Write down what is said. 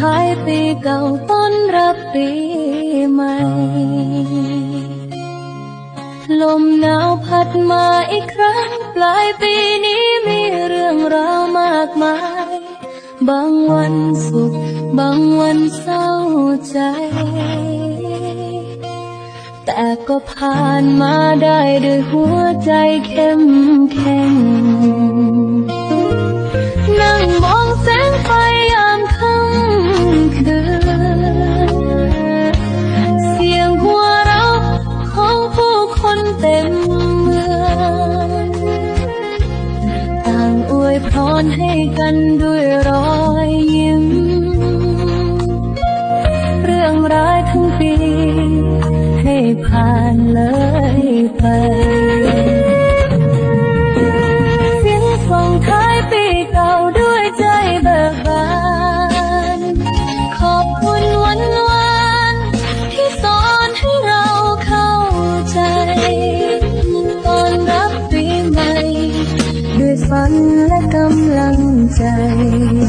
ท้ายปีเก่าต้อนรับปีใหม่ ลมหนาวพัดมาอีกครั้ง ปลายปีนี้มีเรื่องราวมากมาย บางวันสุข บางวันเศร้าใจ แต่ก็ผ่านมาได้ด้วยหัวใจเข้มแข็งางอวยพรให้กันด้วยรอยยิ้ม เรื่องร้ายทั้งปี ให้ผ่านเลยไป ใ